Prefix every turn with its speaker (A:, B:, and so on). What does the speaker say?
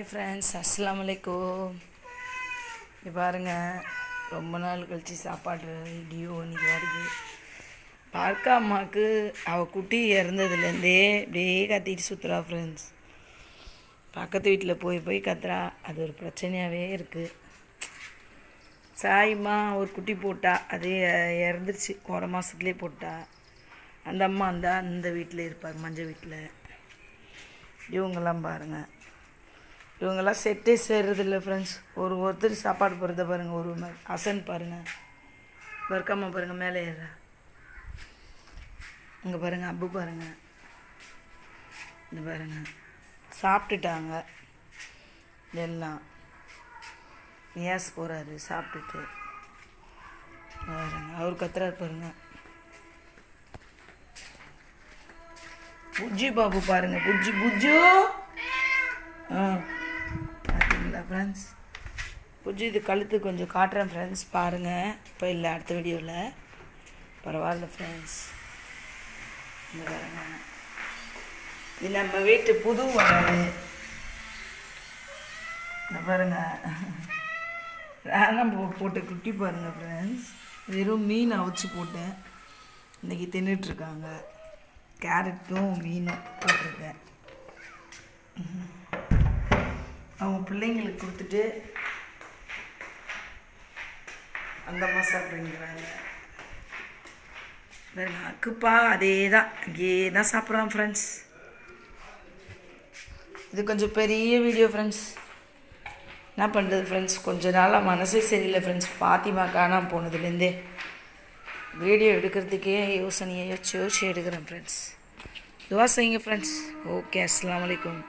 A: Hi friends அஸ்லாம் அலைக்கும் இது பாருங்கள் ரொம்ப நாள் கழிச்சு சாப்பாடு வீடியோ இன்றைக்கி வருது. பார்க்க அம்மாவுக்கு அவள் குட்டி இறந்ததுலேருந்தே இப்படியே கத்திட்டு சுற்றுறா ஃப்ரெண்ட்ஸ் பக்கத்து வீட்டில் போய் போய் கத்துறா. அது ஒரு பிரச்சனையாகவே இருக்குது சாய்மா ஒரு குட்டி போட்டா. அது இறந்துருச்சு. ஒரு மாதத்துலேயே போட்டா. அந்த அம்மா அந்த அந்த வீட்டில் இருப்பார் மஞ்சள் வீட்டில் இவங்கெல்லாம் பாருங்கள் இவங்கெல்லாம் செட்டே சேர்றதில்ல ஃப்ரெண்ட்ஸ் ஒரு ஒருத்தர் சாப்பாடு போகிறத பாருங்கள் ஒரு மாதிரி அசன் பாருங்கள் வர்க்கம்மா பாருங்கள் மேலே ஏறா இங்கே பாருங்கள் அப்பு பாருங்கள் இந்த பாருங்கள் சாப்பிட்டுட்டாங்க. எல்லாம். நியாஸ் போகிறாரு சாப்பிட்டுட்டு. பாருங்க அவர் கத்துறாரு பாருங்க. புஜ்ஜி பாபு பாருங்க புஜ்ஜி புஜ்ஜு. ஆ. ஃப்ரெண்ட்ஸ் புஜி இது கழுத்து கொஞ்சம் காட்டுறேன் ஃப்ரெண்ட்ஸ் பாருங்கள் இப்போ இல்லை அடுத்த வீடியோவில் பரவாயில்ல ஃப்ரெண்ட்ஸ் இந்த பாருங்க. இது நம்ம வீட்டு புது வளரு. இந்த பாருங்க. ராணம் போட்டு குட்டி பாருங்கள் ஃப்ரெண்ட்ஸ் வெறும் மீன் அவிச்சு போட்டேன். இன்றைக்கி தின்னுட்ருக்காங்க கேரட்டும் மீனும் போட்டிருக்கேன். அவங்க பிள்ளைங்களுக்கு கொடுத்துட்டு அந்த அம்மா சாப்பிடுங்கிறாங்க நாக்குப்பா அதே தான் அங்கேயே தான் சாப்பிட்றான் ஃப்ரெண்ட்ஸ் இது கொஞ்சம் பெரிய வீடியோ ஃப்ரெண்ட்ஸ் என்ன பண்ணுறது ஃப்ரெண்ட்ஸ் கொஞ்ச நாளாக மனசே சரியில்லை ஃப்ரெண்ட்ஸ் பாத்திமா காணாமல் போனதுலேருந்தே. வீடியோ எடுக்கிறதுக்கே யோசனையை யோசிச்சு யோசிச்சு எடுக்கிறேன் ஃப்ரெண்ட்ஸ் துவா செய்யுங்க ஃப்ரெண்ட்ஸ் ஓகே அஸ்லாம் வலைக்கம்